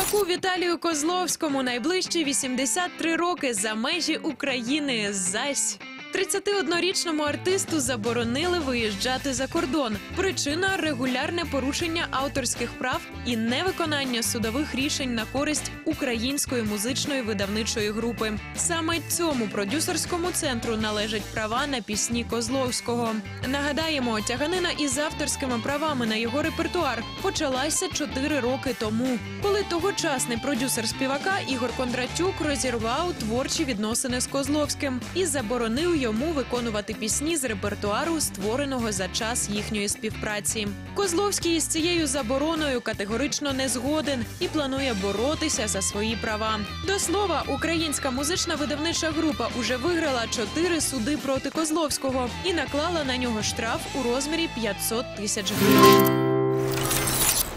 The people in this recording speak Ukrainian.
Співаку Віталію Козловському найближчі 83 роки за межі України. Зась. 31-річному артисту заборонили виїжджати за кордон. Причина регулярне порушення авторських прав і невиконання судових рішень на користь української музичної видавничої групи. Саме цьому продюсерському центру належать права на пісні Козловського. Нагадаємо, тяганина із авторськими правами на його репертуар почалася 4 роки тому, коли тогочасний продюсер співака Ігор Кондратюк розірвав творчі відносини з Козловським і заборонив йому виконувати пісні з репертуару, створеного за час їхньої співпраці. Козловський із цією забороною категорично не згоден і планує боротися за свої права. До слова, українська музична видавнича група уже виграла чотири суди проти Козловського і наклала на нього штраф у розмірі 500 тисяч гривень.